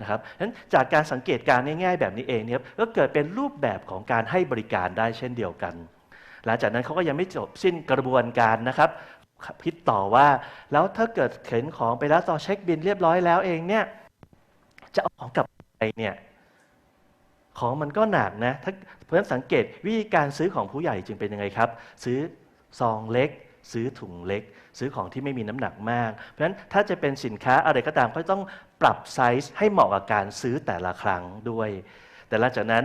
นะครับฉะนั้นจากการสังเกตการง่ายๆแบบนี้เองเนี่ยก็เกิดเป็นรูปแบบของการให้บริการได้เช่นเดียวกัน หลังจากนั้นเขาก็ยังไม่จบสิ้นกระบวนการนะครับพิดต่อว่าแล้วถ้าเกิดเข็นของไปแล้วต่อเช็คบินเรียบร้อยแล้วเองเนี่ยจะเอาของกลับไปเนี่ยของมันก็หนักนะถ้าเพราะฉะนั้นสังเกตวิธีการซื้อของผู้ใหญ่จึงเป็นยังไงครับ ซื้อซองเล็ก ซื้อถุงเล็ก ซื้อของที่ไม่มีน้ำหนักมาก เพราะฉะนั้นถ้าจะเป็นสินค้าอะไรก็ตามก็ต้องปรับไซส์ให้เหมาะกับการซื้อแต่ละครั้งด้วย แต่หลังจากนั้น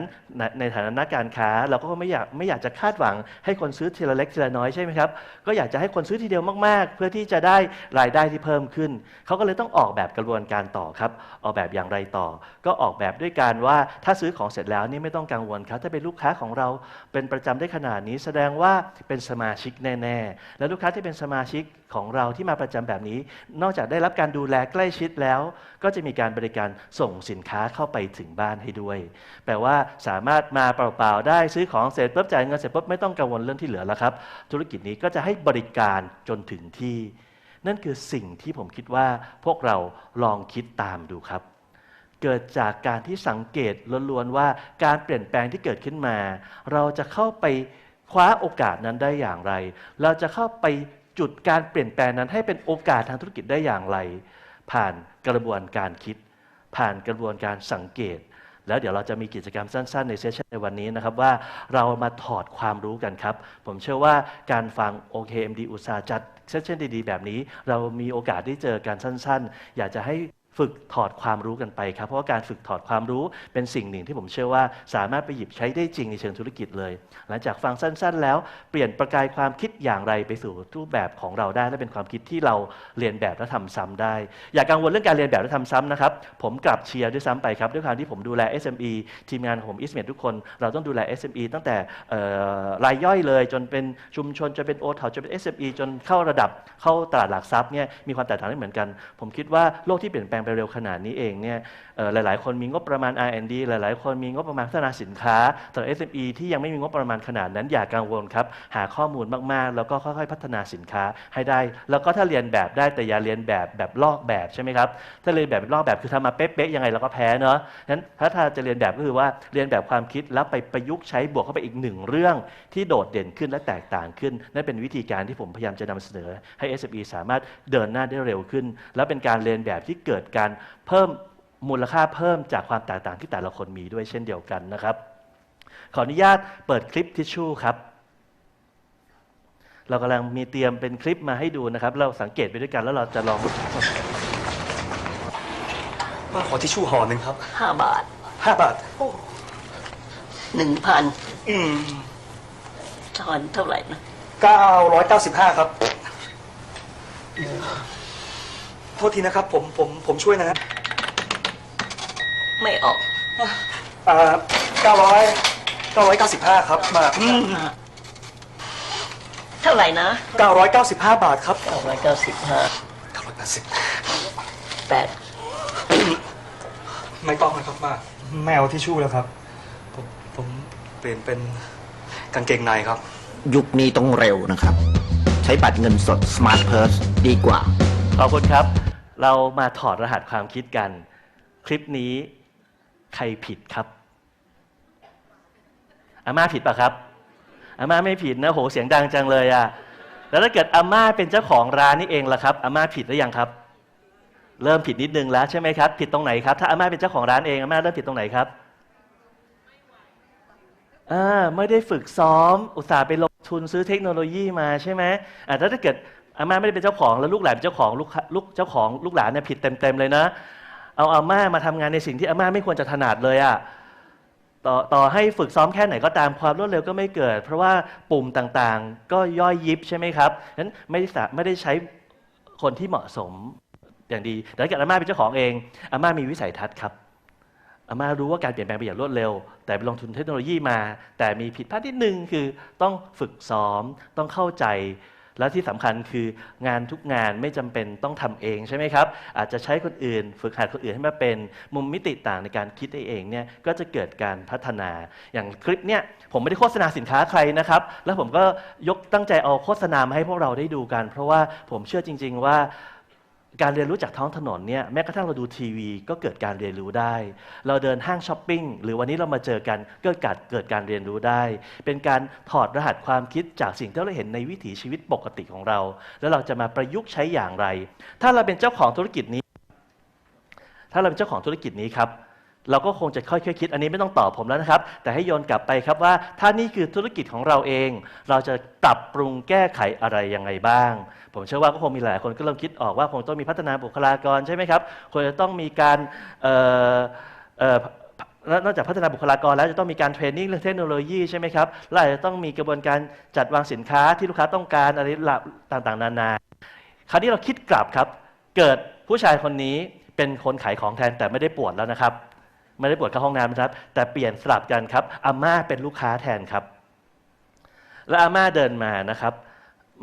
ในฐานะนักการค้าเราก็ไม่อยากไม่อยากจะคาดหวัง ให้คนซื้อทีละเล็กทีละน้อยใช่ไหมครับก็อยากจะให้คนซื้อทีเดียวมากๆ เพื่อที่จะได้รายได้ที่เพิ่มขึ้นเขาก็เลยต้องออกแบบกระบวนการต่อครับ ออกแบบอย่างไรต่อ ก็ออกแบบด้วยการว่าถ้าซื้อของเสร็จแล้วนี่ไม่ต้องกังวลครับถ้าเป็นลูกค้าของเราเป็นประจำได้ขนาดนี้ แสดงว่าเป็นสมาชิกแน่ ๆ และลูกค้าที่เป็นสมาชิกของเราที่มาประจำแบบนี้ นอกจากได้รับการดูแลใกล้ชิดแล้ว ก็จะมีการบริการส่งสินค้าเข้าไปถึงบ้านให้ด้วยแปลว่าสามารถมาเปล่าๆได้ซื้อของเสร็จปุ๊บจ่ายเงินเสร็จปุ๊บไม่ต้องกังวลเรื่องที่เหลือแล้วครับ ธุรกิจนี้ก็จะให้บริการจนถึงที่ นั่นคือสิ่งที่ผมคิดว่าพวกเราลองคิดตามดูครับ เกิดจากการที่สังเกตล้วนๆว่าการเปลี่ยนแปลงที่เกิดขึ้นมา เราจะเข้าไปคว้าโอกาสนั้นได้อย่างไร เราจะเข้าไปจุดการเปลี่ยนแปลงนั้นให้เป็นโอกาสทางธุรกิจได้อย่างไร ผ่านกระบวนการคิด ผ่านกระบวนการสังเกต แล้วเดี๋ยวเราจะมีกิจกรรมสั้น ๆ ในเซสชันในวันนี้นะครับว่าเรามาถอดความรู้กันครับ ผมเชื่อว่าการฟัง OKMD อุตสาห์จัดเซสชันดีๆ แบบนี้ เรามีโอกาสได้เจอกันสั้น ๆ อยากจะให้ ฝึกถอดความรู้กันไปครับ เพราะว่าการฝึกถอดความรู้เป็นสิ่งหนึ่งที่ผมเชื่อว่า สามารถไปหยิบใช้ได้จริงในเชิงธุรกิจเลย หลังจากฟังสั้น ๆ แล้วเปลี่ยนประกายความคิดอย่างไรไปสู่รูปแบบของเราได้และเป็นความคิดที่เราเรียนแบบและทำซ้ำได้ อย่ากังวลเรื่องการเรียนแบบและทำซ้ำนะครับผมกลับเชียร์ด้วยซ้ำไปครับด้วยความที่ผมดูแล SME ทีมงานของผมอิสเมทุกคนเราต้องดูแล SME ตั้งแต่รายย่อยเลย จนเป็นชุมชนจนเป็นโอทจนเป็น SME จนเข้าระดับเข้าตลาดหลักทรัพย์เนี่ยมีความแตกต่างไม่เหมือนกัน ผมคิดว่าโลกที่เปลี่ยนแปลงไปเร็วขนาดนี้เองเนี่ยหลายๆ คนมีงบประมาณ R&D หลายๆ คนมีงบประมาณพัฒนาสินค้าสำหรับ SME ที่ยังไม่มีงบประมาณขนาดนั้นอย่ากังวลครับ หาข้อมูลมากๆ แล้วก็ค่อยๆ พัฒนาสินค้าให้ได้ แล้วก็ถ้าเรียนแบบได้แต่อย่าเรียนแบบแบบลอกแบบใช่ไหมครับ ถ้าเรียนแบบลอกแบบคือทำมาเป๊ะๆยังไงเราก็แพ้เนาะนั้นถ้าถ้าจะเรียนแบบก็คือว่าเรียนแบบความคิดแล้วไปประยุกต์ใช้บวกเข้าไปอีกหนึ่งเรื่อง ที่โดดเด่นขึ้นและแตกต่างขึ้น นั่นเป็นวิธีการที่ผมพยายามจะนำเสนอให้ SME สามารถเดินหน้าได้เร็วขึ้น และเป็นการเรียนแบบที่เกิดการเพิ่มมูลค่าเพิ่มจากความแตกต่างที่แต่ละคนมีด้วยเช่นเดียวกันนะครับ ขออนุญาตเปิดคลิปทิชชู่ครับ เรากำลังมีเตรียมเป็นคลิปมาให้ดูนะครับ เราสังเกตไปด้วยกันแล้วเราจะลองป้าขอทิชชู่ห่อหนึ่งครับห้าบาทห้าบาทหนึ่งพันอืมทอนเท่าไหร่นะเก้าร้อยเก้าสิบห้าครับ โทษทีนะครับ ผมผมผมช่วยนะฮะไม่ออก อ่าเก้าร้อยเก้าร้อยเก้าสิบห้าครับมาอืมเท่าไหร่นะเก้าร้อยเก้าสิบห้าบาทครับเก้าร้อยเก้าสิบห้าเก้าร้อยแปดสิบแปดไม่ต้องนะครับมาไม่เอาทิชชู่แล้วครับ ผมผมเปลี่ยนเป็นกางเกงในครับ ยุคนี้ต้องเร็วนะครับ ใช้บัตรเงินสด Smart Purse ดีกว่า ขอบคุณครับ เรามาถอดรหัสความคิดกัน คลิปนี้ใครผิดครับ อาม่าผิดปะครับ อาม่าไม่ผิดนะโหเสียงดังจังเลยอะแล้วถ้าเกิดอาม่าเป็นเจ้าของร้านนี่เองล่ะครับอาม่าผิดหรือยังครับ เริ่มผิดนิดนึงแล้วใช่ไหมครับ ผิดตรงไหนครับ ถ้าอาม่าเป็นเจ้าของร้านเองอาม่าเริ่มผิดตรงไหนครับอ่าไม่ได้ฝึกซ้อม อุตส่าห์ไปลงทุนซื้อเทคโนโลยีมาใช่ไหมอ่าถ้าเกิด อาม่าไม่ได้เป็นเจ้าของแล้วลูกหลานเป็นเจ้าของลูกลูกเจ้าของลูกหลานเนี่ยผิดเต็มๆเลยนะ เอาอาม่ามาทำงานในสิ่งที่อาม่าไม่ควรจะถนัดเลยอะต่อต่อให้ฝึกซ้อมแค่ไหนก็ตามความรวดเร็วก็ไม่เกิด เพราะว่าปุ่มต่างๆ ก็ย่อยยิบใช่ไหมครับนั้นไม่ได้ไม่ได้ใช้คนที่เหมาะสมอย่างดีแต่ถ้าเกิดอาม่าเป็นเจ้าของเองอาม่ามีวิสัยทัศน์ครับอาม่ารู้ว่าการเปลี่ยนแปลงไปอย่างรวดเร็ว แต่ไปลงทุนเทคโนโลยีมา แต่มีผิดพลาดนิดนึงคือต้องฝึกซ้อมต้องเข้าใจ และที่สำคัญคืองานทุกงานไม่จำเป็นต้องทำเองใช่ไหมครับ อาจจะใช้คนอื่น ฝึกหัดคนอื่นให้มาเป็นมุมมิติต่างในการคิดเองเนี่ยก็จะเกิดการพัฒนา อย่างคลิปเนี่ยผมไม่ได้โฆษณาสินค้าใครนะครับ แล้วผมก็ยกตั้งใจเอาโฆษณามาให้พวกเราได้ดูกัน เพราะว่าผมเชื่อจริง ๆ ว่า การเรียนรู้จากท้องถนนเนี่ยแม้กระทั่งเราดูทีวี ก็เกิดการเรียนรู้ได้ เราเดินห้างช้อปปิ้งหรือวันนี้เรามาเจอกันก็เกิดเกิดการเรียนรู้ได้ เป็นการถอดรหัสความคิดจากสิ่งที่เราเห็นในวิถีชีวิตปกติของเรา แล้วเราจะมาประยุกต์ใช้อย่างไร ถ้าเราเป็นเจ้าของธุรกิจนี้ ถ้าเราเป็นเจ้าของธุรกิจนี้ครับ เราก็คงจะค่อยๆคิด อันนี้ไม่ต้องตอบผมแล้วนะครับ แต่ให้โยนกลับไปครับว่า ถ้านี่คือธุรกิจของเราเอง เราจะปรับปรุงแก้ไขอะไรยังไงบ้าง ผมเชื่อว่าก็คงมีหลายคนก็เริ่มคิดออกว่าคงต้องมีพัฒนาบุคลากรใช่ไหมครับควรจะต้องมีการนอกจากพัฒนาบุคลากรแล้วจะต้องมีการเทรนนิ่งเรื่องเทคโนโลยีใช่ไหมครับและอาจจะต้องมีกระบวนการจัดวางสินค้าที่ลูกค้าต้องการอะไรต่างๆ นานา คราวนี้เราคิดกลับครับ เกิดผู้ชายคนนี้เป็นคนขายของแทนแต่ไม่ได้ปวดแล้วนะครับ ไม่ได้ปวดเข้าห้องน้ำนะครับ แต่เปลี่ยนสลับกันครับอาม่าเป็นลูกค้าแทนครับ แล้วอาม่าเดินมานะครับ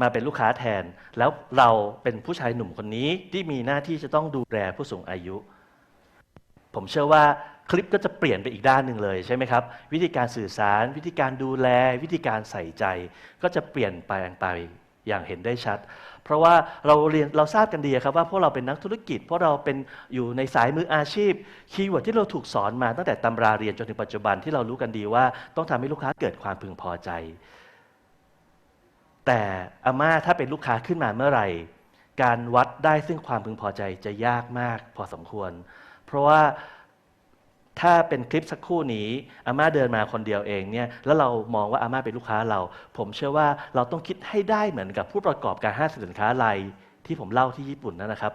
มาเป็นลูกค้าแทน แล้วเราเป็นผู้ชายหนุ่มคนนี้ที่มีหน้าที่จะต้องดูแลผู้สูงอายุ ผมเชื่อว่าคลิปก็จะเปลี่ยนไปอีกด้านหนึ่งเลยใช่ไหมครับ วิธีการสื่อสาร วิธีการดูแล วิธีการใส่ใจ ก็จะเปลี่ยนแปลงไปอย่างเห็นได้ชัด เพราะว่าเราเรียนเราทราบกันดีครับว่าพวกเราเป็นนักธุรกิจ เพวกเราเป็นอยู่ในสายมืออาชีพคีย์เวิร์ดที่เราถูกสอนมาตั้งแต่ตำราเรียนจนถึงปัจจุบันที่เรารู้กันดีว่าต้องทำให้ลูกค้าเกิดความพึงพอใจ แต่อาม่าถ้าเป็นลูกค้าขึ้นมาเมื่อไหร่ การวัดได้ซึ่งความพึงพอใจจะยากมากพอสมควร เพราะว่า ถ้าเป็นคลิปสักครู่นี้อาม่าเดินมาคนเดียวเองเนี่ยแล้วเรามองว่าอาม่าเป็นลูกค้าเรา ผมเชื่อว่าเราต้องคิดให้ได้เหมือนกับผู้ประกอบการห้างสินค้ารายที่ผมเล่าที่ญี่ปุ่นนั่นนะครับ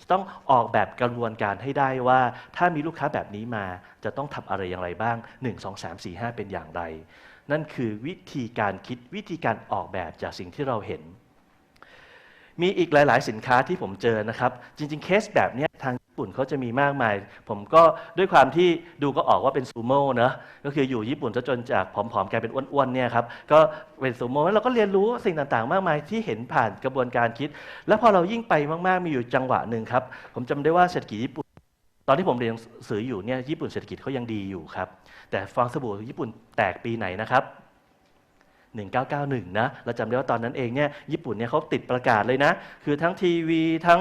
จะต้องออกแบบกระบวนการให้ได้ว่า ถ้ามีลูกค้าแบบนี้มาจะต้องทำอะไรอย่างไรบ้าง 1 2 3 4 5 เป็นอย่างไร นั่นคือวิธีการคิดวิธีการออกแบบจากสิ่งที่เราเห็น มีอีกหลาย ๆ สินค้าที่ผมเจอนะครับ จริง ๆ เคสแบบเนี้ยทาง ปุ่นเขาจะมีมากมาย ผมก็ด้วยความที่ดูก็ออกว่าเป็นซูโม่เนอะก็คืออยู่ญี่ปุ่นจะจนจากผอมๆกลายเป็นอ้วนๆเนี่ยครับก็เป็นซูโม่แล้วเราก็เรียนรู้สิ่งต่างๆ มากมายที่เห็นผ่านกระบวนการคิด แล้วพอเรายิ่งไปมากๆมีอยู่จังหวะหนึ่งครับ ผมจำได้ว่าเศรษฐกิจญี่ปุ่น ตอนที่ผมเรียนสืออยู่เนี่ยญี่ปุ่นเศรษฐกิจเขายังดีอยู่ครับแต่ฟองสบู่ญี่ปุ่นแตกปีไหนนะครับ 1991 นะ เราจำได้ว่าตอนนั้นเองเนี่ยญี่ปุ่นเนี่ยเขาติดประกาศเลยนะ คือทั้งทีวีทั้ง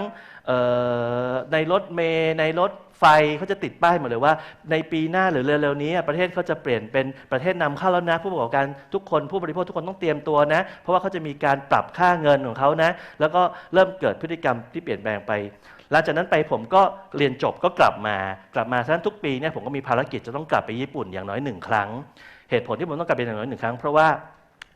ในรถเมล์ในรถไฟเขาจะติดป้ายหมดเลยว่า ในปีหน้าหรือเร็วๆนี้ ประเทศเขาจะเปลี่ยนเป็นประเทศนำเข้าแล้วนะ ผู้ประกอบการทุกคนผู้บริโภคทุกคนต้องเตรียมตัวนะ เพราะว่าเขาจะมีการปรับค่าเงินของเขานะ แล้วก็เริ่มเกิดพฤติกรรมที่เปลี่ยนแปลงไปหลังจากนั้นไปผมก็เรียนจบก็กลับมา กลับมาฉะนั้นทุกปีเนี่ยผมก็มีภารกิจจะต้องกลับไปญี่ปุ่นอย่างน้อยหนึ่งครั้ง เหตุผลที่ผมต้องกลับไปอย่างน้อยหนึ่งครั้งเพราะว่า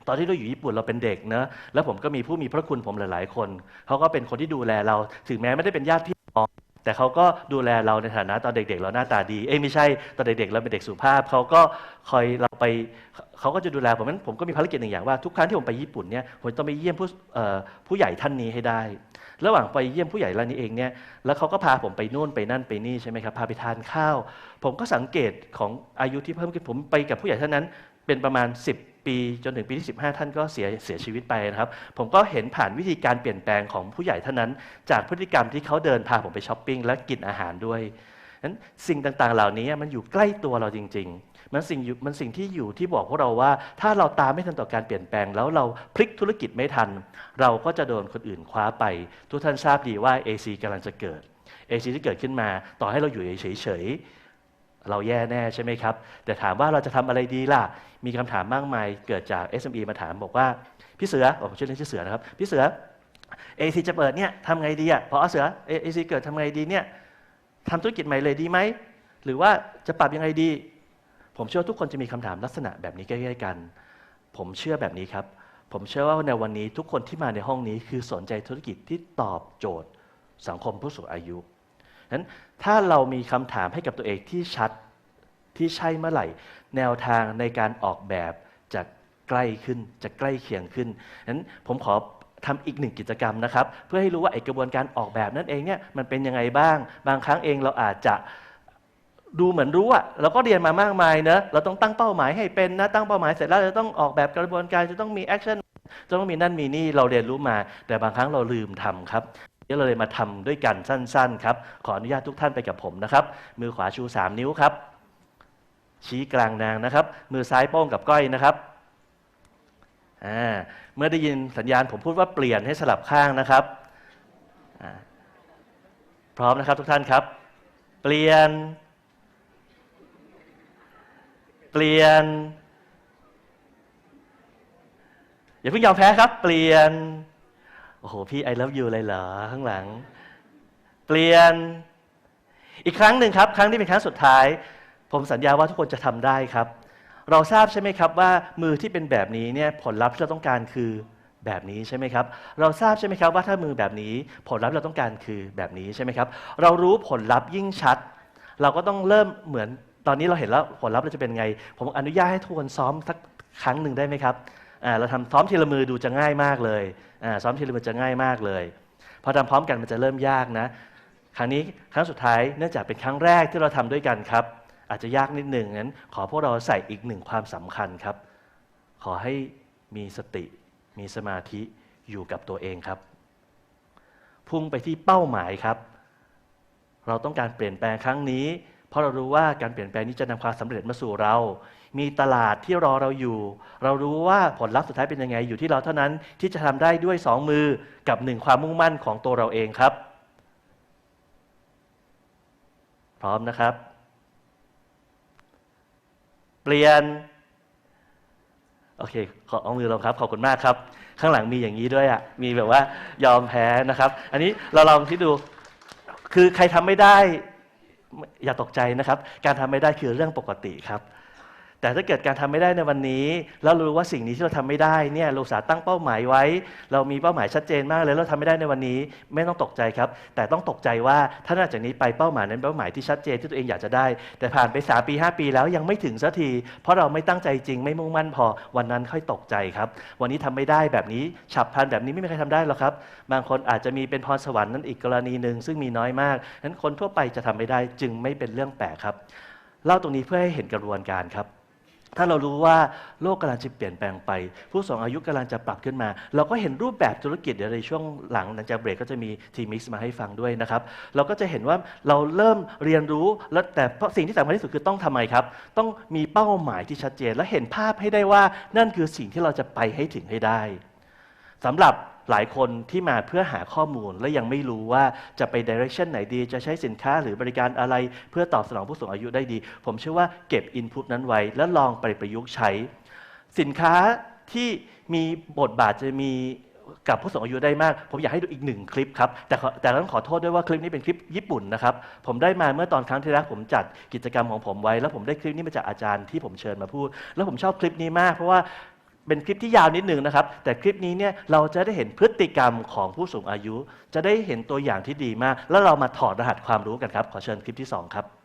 ตอนที่เราอยู่ญี่ปุ่นเราเป็นเด็กเนอะแล้วผมก็มีผู้มีพระคุณผมหลาย ๆ คนเขาก็เป็นคนที่ดูแลเรา ถึงแม้ไม่ได้เป็นญาติพี่น้องแต่เขาก็ดูแลเราในฐานะตอนเด็ก ๆ เราหน้าตาดี เอ้ยไม่ใช่ตอนเด็กๆเราเป็นเด็กสุภาพเขาก็คอยเราไปเขาก็จะดูแลผมนั้นผมก็มีภารกิจหนึ่งอย่างว่าทุกครั้งที่ผมไปญี่ปุ่นเนี่ยผมต้องไปเยี่ยมผู้ผู้ใหญ่ท่านนี้ให้ได้ ระหว่างไปเยี่ยมผู้ใหญ่รายนี้เองเนี่ยแล้วเขาก็พาผมไปนู่นไปนั่นไปนี่ใช่ไหมครับพาไปทานข้าว ผมก็สังเกตของอายุที่เพิ่มขึ้นผมไปกับผู้ใหญ่ท่านนั้น เป็นประมาณ 10ปี จนถึงปีที่ 15 ท่านก็เสียเสียชีวิตไปนะครับ ผมก็เห็นผ่านวิธีการเปลี่ยนแปลงของผู้ใหญ่ท่านนั้น จากพฤติกรรมที่เขาเดินพาผมไปช้อปปิ้งและกินอาหารด้วยนั้นสิ่งต่างๆเหล่านี้มันอยู่ใกล้ตัวเราจริง ๆ มันสิ่งมันสิ่งที่อยู่ที่บอกพวกเราว่า ถ้าเราตามไม่ทันต่อการเปลี่ยนแปลง แล้วเราพลิกธุรกิจไม่ทัน เราก็จะโดนคนอื่นคว้าไป ทุกท่านทราบดีว่า AC กำลังจะเกิด AC ที่เกิดขึ้นมา ต่อให้เราอยู่เฉยๆ เราแย่แน่ใช่ไหมครับ แต่ถามว่าเราจะทำอะไรดีล่ะ มีคำถามมากมายเกิดจาก SME มาถามบอกว่า พี่เสืออ๋อผมชื่อเล่นชื่อเสือนะครับ พี่เสือ AC จะเปิดเนี่ยทำไงดีอะพอเสือ AC เกิดทำไงดีเนี่ยทำธุรกิจใหม่เลยดีไหม หรือว่าจะปรับยังไงดี ผมเชื่อว่าทุกคนจะมีคำถามลักษณะแบบนี้ใกล้ๆกัน ผมเชื่อแบบนี้ครับ ผมเชื่อว่าในวันนี้ทุกคนที่มาในห้องนี้คือสนใจธุรกิจที่ตอบโจทย์ สังคมผู้สูงอายุ นั้นถ้าเรามีคำถามให้กับตัวเองที่ชัดที่ใช่เมื่อไหร่ แนวทางในการออกแบบจะใกล้ขึ้นจะใกล้เคียงขึ้นนั้นผมขอทำอีกหนึ่งกิจกรรมนะครับ เพื่อให้รู้ว่าไอกระบวนการออกแบบนั่นเองเนี่ยมันเป็นยังไงบ้าง บางครั้งเองเราอาจจะดูเหมือนรู้อะเราก็เรียนมามากมายเนะเราต้องตั้งเป้าหมายให้เป็นนะตั้งเป้าหมายเสร็จแล้วจะต้องออกแบบกระบวนการจะต้องมีแอคชั่นจะต้องมีนั่นมีนี่เราเรียนรู้มา แต่บางครั้งเราลืมทำครับ เดี๋ยวเราเลยมาทำด้วยกันสั้น ๆ ครับ ขออนุญาตทุกท่านไปกับผมนะครับ มือขวาชู 3 นิ้วครับ ชี้กลางนางนะครับ มือซ้ายโป้งกับก้อยนะครับเมื่อได้ยินสัญญาณผมพูดว่าเปลี่ยนให้สลับข้างนะครับ พร้อมนะครับทุกท่านครับ เปลี่ยน เปลี่ยน อย่าเพิ่งยอมแพ้ครับ เปลี่ยน โอ้โห พี่ I love you เลยเหรอ ข้างหลัง เปลี่ยน อีกครั้งหนึ่งครับ ครั้งที่เป็นครั้งสุดท้าย ผมสัญญาว่าทุกคนจะทำได้ครับ เราทราบใช่ไหมครับว่ามือที่เป็นแบบนี้เนี่ยผลลัพธ์ที่เราต้องการคือแบบนี้ใช่ไหมครับ เราทราบใช่ไหมครับว่าถ้ามือแบบนี้ผลลัพธ์ที่เราต้องการคือแบบนี้ใช่ไหมครับ เรารู้ผลลัพธ์ยิ่งชัด เราก็ต้องเริ่มเหมือนตอนนี้เราเห็นแล้วผลลัพธ์เราจะเป็นไง ผมอนุญาตให้ทุกคนซ้อมสักครั้งหนึ่งได้ไหมครับ เราทำซ้อมทีละมือดูจะง่ายมากเลยซ้อมทีละมือจะง่ายมากเลย พอทำพร้อมกันมันจะเริ่มยากนะ ครั้งนี้ครั้งสุดท้ายเนื่องจากเป็นครั้งแรกที่เราทำด้วยกันครับ อาจจะยากนิดหนึ่งงั้น ขอพวกเราใส่อีกหนึ่งความสำคัญครับ ขอให้มีสติ มีสมาธิอยู่กับตัวเองครับ พุ่งไปที่เป้าหมายครับ เราต้องการเปลี่ยนแปลงครั้งนี้ เพราะเรารู้ว่าการเปลี่ยนแปลงนี้จะนำความสำเร็จมาสู่เรา มีตลาดที่รอเราอยู่ เรารู้ว่าผลลัพธ์สุดท้ายเป็นยังไงอยู่ที่เราเท่านั้นที่จะทำได้ด้วยสองมือกับหนึ่งความมุ่งมั่นของตัวเราเองครับ พร้อมนะครับ เปลี่ยน โอเค ขอเอามือลงครับ ขอบคุณมากครับ ข้างหลังมีอย่างนี้ด้วยอะมีแบบว่ายอมแพ้นะครับ อันนี้เราลองคิดดูคือใครทำไม่ได้อย่าตกใจนะครับ การทำไม่ได้คือเรื่องปกติครับ แต่ถ้าเกิดการทำไม่ได้ในวันนี้ แล้วรู้ว่าสิ่งนี้ที่เราทำไม่ได้เนี่ยเราสาตั้งเป้าหมายไว้ เรามีเป้าหมายชัดเจนมากเลยแล้วเราทำไม่ได้ในวันนี้ ไม่ต้องตกใจครับ แต่ต้องตกใจว่าถ้าหลังจากนี้ไปเป้าหมายนั้นเป้าหมายที่ชัดเจนที่ตัวเองอยากจะได้ แต่ผ่านไป3ปี 5 ปีแล้วยังไม่ถึงสักที เพราะเราไม่ตั้งใจจริงไม่มุ่งมั่นพอวันนั้นค่อยตกใจครับ วันนี้ทำไม่ได้แบบนี้ฉับพลันแบบนี้ไม่มีใครทำได้หรอกครับ บางคนอาจจะมีเป็นพรสวรรค์นั่นอีกกรณีหนึ่งซึ่งมีน้อยมากนั้นคนทั่วไปจะทำไม่ได้จึงไม่เป็นเรื่องแปลกครับเล่าตรงนี้เพื่อให้เห็นกระบวนการครับ ถ้าเรารู้ว่าโลกกำลังจะเปลี่ยนแปลงไป ผู้สูงอายุกำลังจะปรับขึ้นมา เราก็เห็นรูปแบบธุรกิจเดี๋ยวในช่วงหลังหลังจากเบรกก็จะมีทีมิกซ์มาให้ฟังด้วยนะครับ เราก็จะเห็นว่าเราเริ่มเรียนรู้แล้วแต่เพราะสิ่งที่สำคัญที่สุดคือต้องทำไมครับ ต้องมีเป้าหมายที่ชัดเจน และเห็นภาพให้ได้ว่านั่นคือสิ่งที่เราจะไปให้ถึงให้ได้สำหรับ หลายคนที่มาเพื่อหาข้อมูลและยังไม่รู้ว่าจะไปดิเรกชันไหนดี จะใช้สินค้าหรือบริการอะไร เพื่อตอบสนองผู้สูงอายุได้ดี ผมเชื่อว่าเก็บอินพุตนั้นไว้ แล้วลองไปประยุกต์ใช้ สินค้าที่มีบทบาทจะมีกับผู้สูงอายุได้มาก ผมอยากให้ดูอีกหนึ่งคลิปครับ แต่แต่ต้องขอโทษด้วยว่าคลิปนี้เป็นคลิปญี่ปุ่นนะครับ ผมได้มาเมื่อตอนครั้งที่แล้วผมจัดกิจกรรมของผมไว้ แล้วผมได้คลิปนี้มาจากอาจารย์ที่ผมเชิญมาพูด แล้วผมชอบคลิปนี้มากเพราะว่า เป็นคลิปที่ยาวนิดหนึ่งนะครับ แต่คลิปนี้เนี่ยเราจะได้เห็นพฤติกรรมของผู้สูงอายุ จะได้เห็นตัวอย่างที่ดีมาก แล้วเรามาถอดรหัสความรู้กันครับ ขอเชิญคลิปที่สองครับ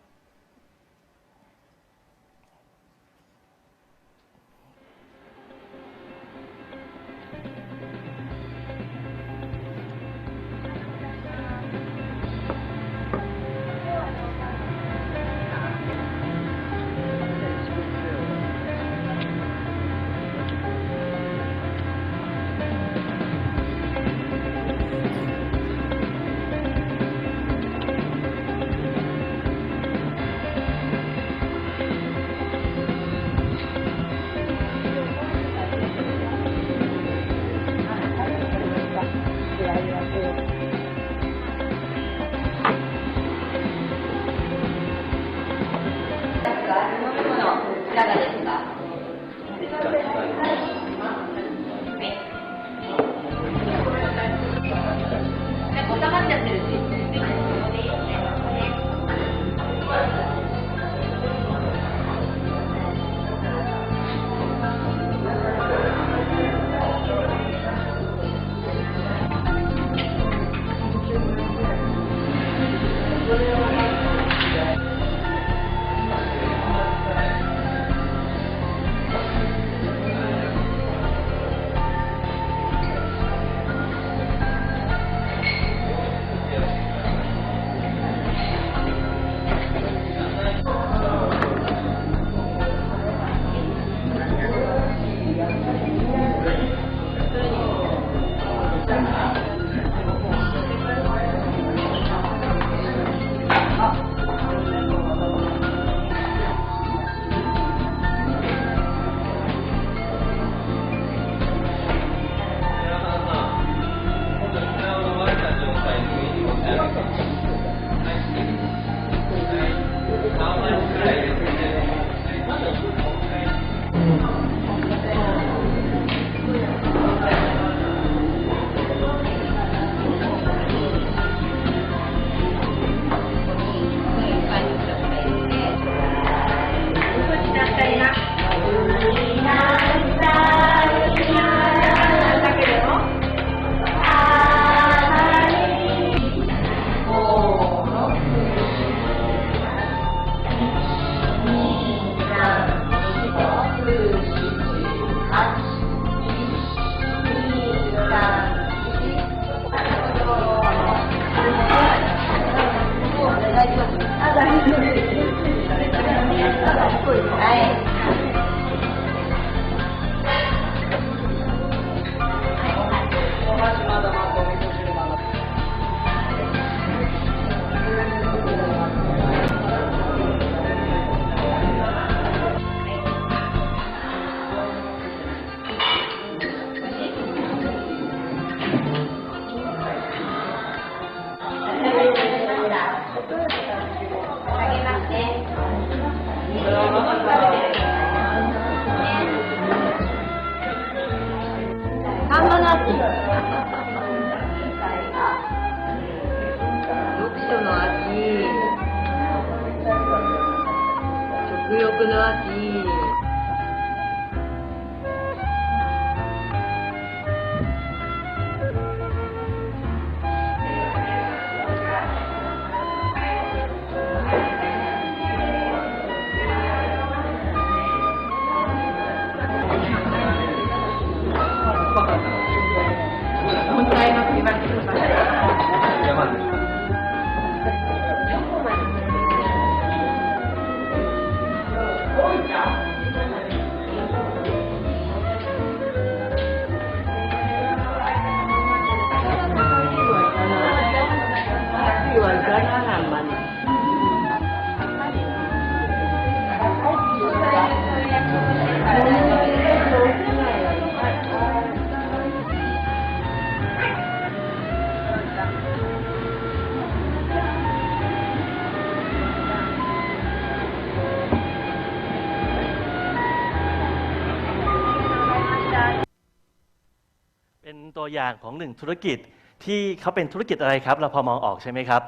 ตัวอย่างของหนึ่งธุรกิจที่เขาเป็นธุรกิจอะไรครับ เราพอมองออกใช่ไหมครับ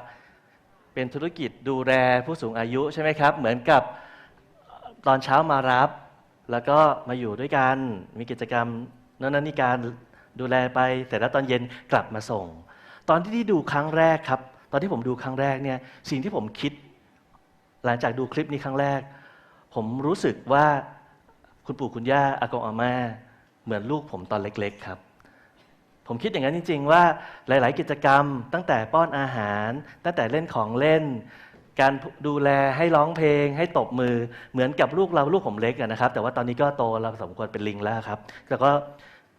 เป็นธุรกิจดูแลผู้สูงอายุใช่ไหมครับ เหมือนกับตอนเช้ามารับ แล้วก็มาอยู่ด้วยกัน มีกิจกรรมนั้นนนนี่การดูแลไปเสร็จแล้วตอนเย็นกลับมาส่ง ตอนที่ดูครั้งแรกครับ ตอนที่ผมดูครั้งแรกเนี่ยสิ่งที่ผมคิด หลังจากดูคลิปนี้ครั้งแรก ผมรู้สึกว่าคุณปู่คุณย่าอากงอาม่าเหมือนลูกผมตอนเล็ก ๆ ครับ ผมคิดอย่างนั้นจริง ๆ ว่าหลาย ๆ กิจกรรม ตั้งแต่ป้อนอาหาร ตั้งแต่เล่นของเล่น การดูแลให้ร้องเพลง ให้ตบมือเหมือนกับลูกเราลูกผมเล็กนะครับ แต่ว่าตอนนี้ก็โตเราสมควรเป็นลิงแล้วครับแต่ก็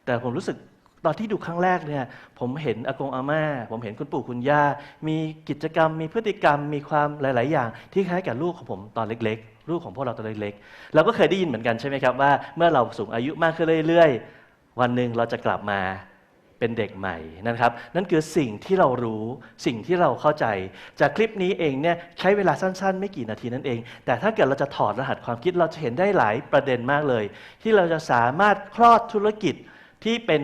แต่ผมรู้สึกตอนที่ดูครั้งแรกเนี่ยผมเห็นอากงอาม่า ผมเห็นคุณปู่คุณย่า มีกิจกรรม มีพฤติกรรม มีความหลาย ๆ อย่าง ที่คล้ายกับลูกของผมตอนเล็ก ๆ ลูกของพวกเราตอนเล็ก ๆ เราก็เคยได้ยินเหมือนกันใช่ไหมครับว่าเมื่อเราสูงอายุมากขึ้นเรื่อย ๆ วันหนึ่งเราจะกลับมา เป็นเด็กใหม่นะครับ นั่นคือสิ่งที่เรารู้สิ่งที่เราเข้าใจ จากคลิปนี้เองเนี่ยใช้เวลาสั้นๆ ไม่กี่นาทีนั่นเอง แต่ถ้าเกิดเราจะถอดรหัสความคิดเราจะเห็นได้หลายประเด็นมากเลย ที่เราจะสามารถคลอดธุรกิจที่เป็น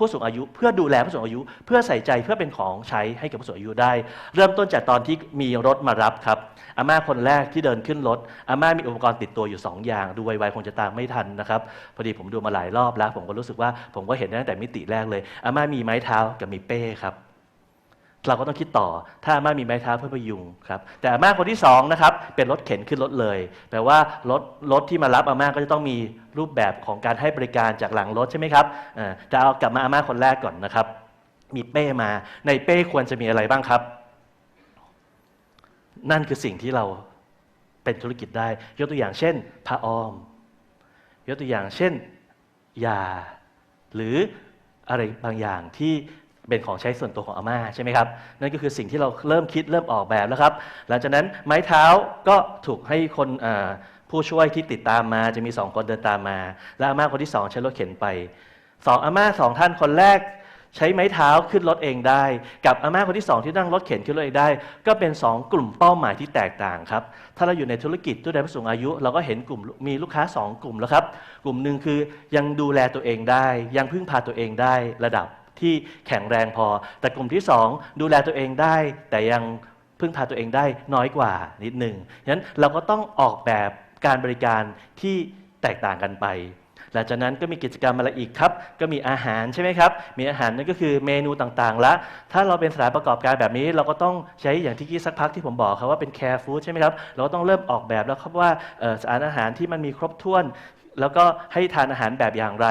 ผู้สูงอายุ เพื่อดูแลผู้สูงอายุ เพื่อใส่ใจเพื่อเป็นของใช้ให้กับผู้สูงอายุได้ เริ่มต้นจากตอนที่มีรถมารับครับอาม่าคนแรกที่เดินขึ้นรถอาม่ามีอุปกรณ์ติดตัวอยู่สองอย่าง ดูไวๆคงจะตามไม่ทันนะครับพอดีผมดูมาหลายรอบแล้ว ผมก็รู้สึกว่าผมก็เห็นตั้งแต่มิติแรกเลยอาม่ามีไม้เท้ากับมีเป้ครับ เราก็ต้องคิดต่อ ถ้าอาม่ามีไม้เท้าเพื่อพยุงครับ แต่อาม่าคนที่สองนะครับ เป็นรถเข็นขึ้นรถเลย แปลว่ารถรถที่มารับอาม่าก็จะต้องมีรูปแบบของการให้บริการจากหลังรถใช่ไหมครับเอ่อแต่เอากลับมาอาม่าคนแรกก่อนนะครับ มีเป้มา ในเป้ควรจะมีอะไรบ้างครับ นั่นคือสิ่งที่เราเป็นธุรกิจได้ ยกตัวอย่างเช่นผ้าอ้อม ยกตัวอย่างเช่นยา หรืออะไรบางอย่างที่ เป็นของใช้ส่วนตัวของอาม่าใช่ไหมครับนั่นก็คือสิ่งที่เราเริ่มคิดเริ่มออกแบบแล้วครับ หลังจากนั้นไม้เท้าก็ถูกให้คนผู้ช่วยที่ติดตามมาจะมีสองคนเดินตามมา และอาม่าคนที่สองใช้รถเข็นไปสองอาม่าสองท่านคนแรกใช้ไม้เท้าขึ้นรถเองได้ กับอาม่าคนที่สองที่นั่งรถเข็นขึ้นรถเองได้ ก็เป็นสองกลุ่มเป้าหมายที่แตกต่างครับ ถ้าเราอยู่ในธุรกิจตู้แลผู้สูงอายุ เราก็เห็นกลุ่มมีลูกค้าสองกลุ่มแล้วครับ กลุ่มหนึ่งคือยังดูแลตัวเองได้ ยังพึ่งพาตัวเองได้ระดับ ที่แข็งแรงพอ แต่กลุ่มที่สองดูแลตัวเองได้ แต่ยังพึ่งพาตัวเองได้น้อยกว่านิดหนึ่งฉะนั้นเราก็ต้องออกแบบการบริการที่แตกต่างกันไปหลังจากนั้นก็มีกิจกรรมอะไรอีกครับ ก็มีอาหารใช่ไหมครับ มีอาหารนั่นก็คือเมนูต่างๆ ละ ถ้าเราเป็นสถานประกอบการแบบนี้ เราก็ต้องใช้อย่างที่กี้สักพักที่ผมบอกครับว่าเป็นแคร์ฟู้ดใช่ไหมครับ เราก็ต้องเริ่มออกแบบแล้วครับว่าสารอาหารที่มันมีครบถ้วน แล้วก็ให้ทานอาหารแบบอย่างไร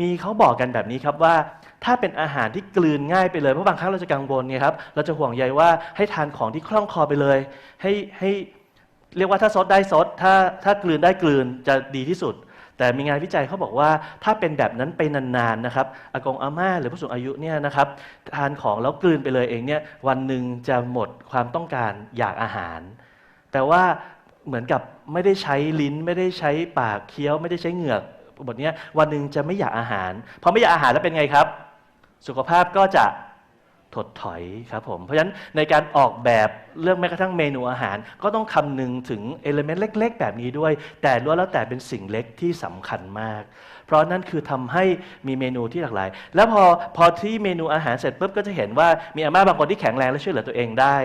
มีเขาบอกกันแบบนี้ครับว่า ถ้าเป็นอาหารที่กลืนง่ายไปเลยเพราะบางครั้งเราจะกังวลไงครับเราจะห่วงใยว่าให้ทานของที่คล่องคอไปเลย ให้ให้เรียกว่าถ้าซดได้ซดถ้าถ้ากลืนได้กลืนจะดีที่สุด แต่มีงานวิจัยเขาบอกว่าถ้าเป็นแบบนั้นไปนานๆนะครับอากงอาม่าหรือผู้สูงอายุเนี่ยนะครับทานของแล้วกลืนไปเลยเองเนี่ยวันหนึ่งจะหมดความต้องการอยากอาหาร แต่ว่าเหมือนกับไม่ได้ใช้ลิ้น ไม่ได้ใช้ปากเคี้ยว ไม่ได้ใช้เหงือกบทเนี้ยวันหนึ่งจะไม่อยากอาหารพอไม่อยากอาหารแล้วเป็นไงครับ สุขภาพก็จะถดถอยครับผม เพราะฉะนั้นในการออกแบบเรื่องแม้กระทั่งเมนูอาหาร ก็ต้องคำนึงถึงเอลเมนต์เล็ก ๆ แบบนี้ด้วย แต่ล้วนแล้วแต่เป็นสิ่งเล็กที่สำคัญมาก เพราะนั่นคือทำให้มีเมนูที่หลากหลาย แล้วพอพอที่เมนูอาหารเสร็จปุ๊บก็จะเห็นว่ามีอาม่าบางคนที่แข็งแรงและช่วยเหลือตัวเองได้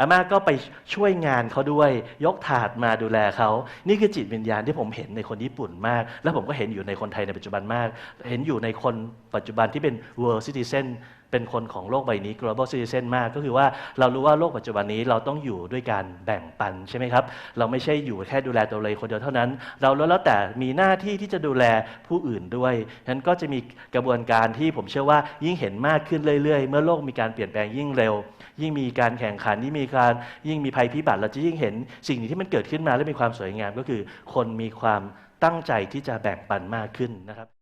อาม่าก็ไปช่วยงานเขาด้วยยกถาดมาดูแลเขานี่คือจิตวิญญาณที่ผมเห็นในคนญี่ปุ่นมาก และผมก็เห็นอยู่ในคนไทยในปัจจุบันมาก เห็นอยู่ในคนปัจจุบันที่เป็น world citizen เป็นคนของโลกใบนี้ global citizen มาก ก็คือว่าเรารู้ว่าโลกปัจจุบันนี้เราต้องอยู่ด้วยการแบ่งปันใช่ไหมครับ เราไม่ใช่อยู่แค่ดูแลตัวเราเองคนเดียวเท่านั้น เราแล้วแล้วแต่มีหน้าที่ที่จะดูแลผู้อื่นด้วยฉะนั้นก็จะมีกระบวนการที่ผมเชื่อว่ายิ่งเห็นมากขึ้นเรื่อยๆ เมื่อโลกมีการเปลี่ยนแปลงยิ่งเร็ว ยิ่งมีการแข่งขันยิ่งมีการยิ่งมีภัยพิบัติ เราจะยิ่งเห็นสิ่งที่มันเกิดขึ้นมาและมีความสวยงามก็คือ คนมีความตั้งใจที่จะแบ่งปันมากขึ้นนะครับ